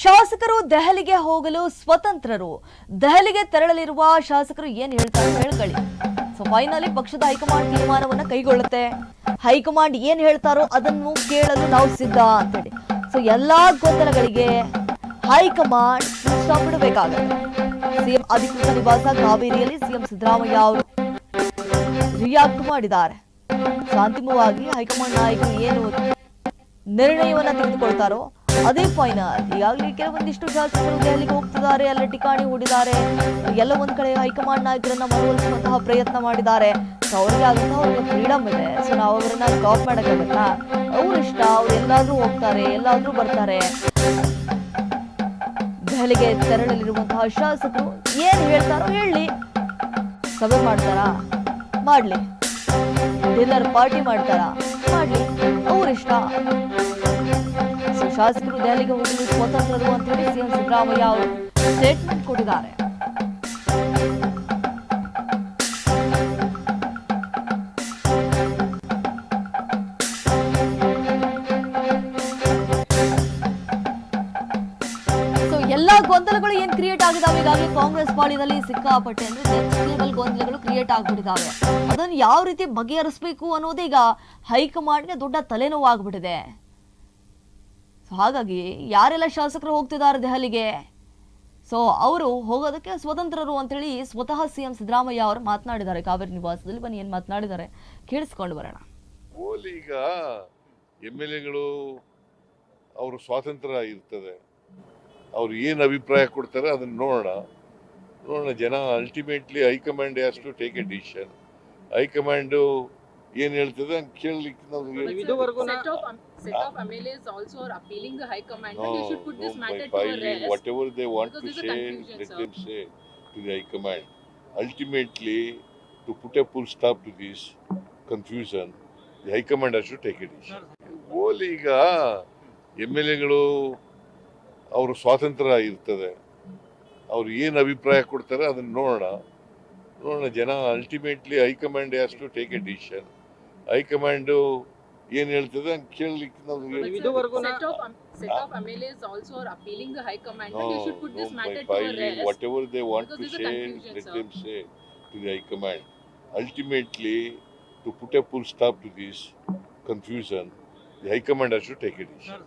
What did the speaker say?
ಶಾಸಕರು ದೆಹಲಿಗೆ ಹೋಗಲು ಸ್ವತಂತ್ರರು. ದೆಹಲಿಗೆ ತೆರಳಲಿರುವ ಶಾಸಕರು ಏನ್ ಹೇಳ್ತಾರೆ ಹೇಳ್ಕೊಳ್ಳಿ ಸೊ ಫೈನಲಿ ಪಕ್ಷದ ಹೈಕಮಾಂಡ್ ತೀರ್ಮಾನವನ್ನ ಕೈಗೊಳ್ಳುತ್ತೆ. ಹೈಕಮಾಂಡ್ ಏನ್ ಹೇಳ್ತಾರೋ ಅದನ್ನು ಕೇಳಲು ನಾವು ಸಿದ್ಧ ಅಂತೇಳಿ. ಸೊ ಎಲ್ಲಾ ಗೊಂದಲಗಳಿಗೆ ಹೈಕಮಾಂಡ್ ಸ್ಟಾಪ್ ಇಡಬೇಕಾಗುತ್ತೆ ಸಿಎಂ ಅಧಿಕೃತ ನಿವಾಸ ಕಾವೇರಿಯಲ್ಲಿ ಸಿಎಂ ಸಿದ್ದರಾಮಯ್ಯ ಅವರು ರಿಯಾಕ್ಟ್ ಮಾಡಿದ್ದಾರೆ. ಅಂತಿಮವಾಗಿ ಹೈಕಮಾಂಡ್ ನಾಯಕರು ಏನು ನಿರ್ಣಯವನ್ನ ತೆಗೆದುಕೊಳ್ತಾರೋ ಅದೇ ಫೈನಲ್ ಈಗಾಗಲೇ ಕೆಲವೊಂದಿಷ್ಟು ಶಾಸಕರು ದೆಹಲಿಗೆ ಹೋಗ್ತಿದ್ದಾರೆ ಎಲ್ಲ ಟಿಕಾಣಿ ಹೂಡಿದ್ದಾರೆ. ಎಲ್ಲ ಒಂದ್ ಕಡೆ ಹೈಕಮಾಂಡ್ ನಾಯಕರನ್ನ ಮನವೊಲಿಸುವಂತಹ ಪ್ರಯತ್ನ ಮಾಡಿದ್ದಾರೆ. ಅವ್ರಿಗೆ ಆದಂತಹ ಅವ್ರಿಗೆ ಫ್ರೀಡಮ್ ಇದೆ. ಸೊ ನಾವು ಅವರನ್ನ ಸ್ಟಾಪ್ ಮಾಡಕ್ಕಾಗತ್ತಾ? ಅವ್ರ ಇಷ್ಟ, ಅವ್ರು ಎಲ್ಲಾದ್ರೂ ಹೋಗ್ತಾರೆ, ಎಲ್ಲಾದ್ರೂ ಬರ್ತಾರೆ. ದೆಹಲಿಗೆ ತೆರಳಲಿರುವಂತಹ ಶಾಸಕರು ಏನ್ ಹೇಳ್ತಾರೋ ಹೇಳಿ. ಸಭೆ ಮಾಡ್ತಾರಾ? ಮಾಡ್ಲಿ. ಡಿನ್ನರ್ ಪಾರ್ಟಿ ಮಾಡ್ತಾರಾ? ಮಾಡ್ಲಿ. ಅವ್ರ ಇಷ್ಟ. ಸೊ ಶಾಸಕರು ದೆಹಲಿಗೆ ಹೋಗಲು ಸ್ವತಂತ್ರರು ಅಂತ ಹೇಳಿ ಸಿಎಂ ಸಿದ್ದರಾಮಯ್ಯ ಅವರು ಸ್ಟೇಟ್ಮೆಂಟ್ ಕೊಟ್ಟಿದ್ದಾರೆ. ಎಲ್ಲಾ ಗೊಂದಲಗಳು ಏನ್ ಕ್ರಿಯೇಟ್ ಆಗಿದಾವೆ? ಈಗಾಗಲೇ ಕಾಂಗ್ರೆಸ್ ಪಾಳಿನಲ್ಲಿ ಸಿಕ್ಕಾಪಟ್ಟೆ ಅಂದ್ರೆ ನೆಕ್ಸ್ಟ್ ಲೆವೆಲ್ ಗೊಂದಲಗಳು ಕ್ರಿಯೇಟ್ ಆಗ್ಬಿಟ್ಟಿದಾವೆ. ಅದನ್ನು ಯಾವ ರೀತಿ ಬಗೆಹರಿಸಬೇಕು ಅನ್ನೋದೇ ಈಗ ಹೈಕಮಾಂಡ್ಗೆ ದೊಡ್ಡ ತಲೆನೋವು ಆಗ್ಬಿಟ್ಟಿದೆ ಸೊ ಹಾಗಾಗಿ ಯಾರೆಲ್ಲ ಶಾಸಕರು ಹೋಗ್ತಿದ್ದಾರೆ ದೆಹಲಿಗೆ? ಸೊ ಅವರು ಹೋಗೋದಕ್ಕೆ ಸ್ವತಂತ್ರರು ಅಂತೇಳಿ ಸ್ವತಃ ಸಿಎಂ ಸಿದ್ದರಾಮಯ್ಯ ಅವರು ಮಾತನಾಡಿದ್ದಾರೆ. ಕಾವೇರಿ ನಿವಾಸದಲ್ಲಿ ಬನ್ನಿ, ಏನು ಮಾತನಾಡಿದ್ದಾರೆ ಕೇಳಿಸ್ಕೊಂಡು ಬರೋಣ. ಓಲಿ ಈಗ ಎಂ ಎಲ್ ಎಗಳು ಅವರು ಸ್ವಾತಂತ್ರ್ಯ ಇರ್ತದೆ ಅವ್ರು ಏನು ಅಭಿಪ್ರಾಯ ಕೊಡ್ತಾರೆ ಅದನ್ನ ನೋಡೋಣ. ನೋಡೋಣ, ಜನ ultimately high command has to take a decision high command ಏನು ಹೇಳ್ತದೆ ಹಂಗೆ ಕೇಳಲಿಕ್ಕೆ ನಾವು whatever they want to say let to the high command ultimately to put a full stop to this confusion matter high to a filing rest. whatever they want to say, let them say to the High Command. Ultimately, to put a full stop to this confusion, the High Command has to take a decision. ಓಲಿ ಈಗ M L ಎಗಳು ಅವರು ಸ್ವಾತಂತ್ರ್ಯ ಇರ್ತದೆ ಅವ್ರು ಏನು ಅಭಿಪ್ರಾಯ ಕೊಡ್ತಾರೆ ಅದನ್ನು ನೋಡೋಣ ನೋಡೋಣ ಜನ ultimately high command has to take a decision high command ಏನು ಹೇಳ್ತದೆ ಹಂಗೆ ಕೇಳಲಿಕ್ಕೆ ನಾವು ನೀವು But ಇದುವರೆಗೂ set ನಾ- of um, set of MLAs also are appealing the High Command that No, you should put this no, matter by to a filing rest. whatever they want Because to there's a say, confusion, let sir. them say to the High Command. Ultimately, to put a full stop to this confusion, the High Command has to take a decision.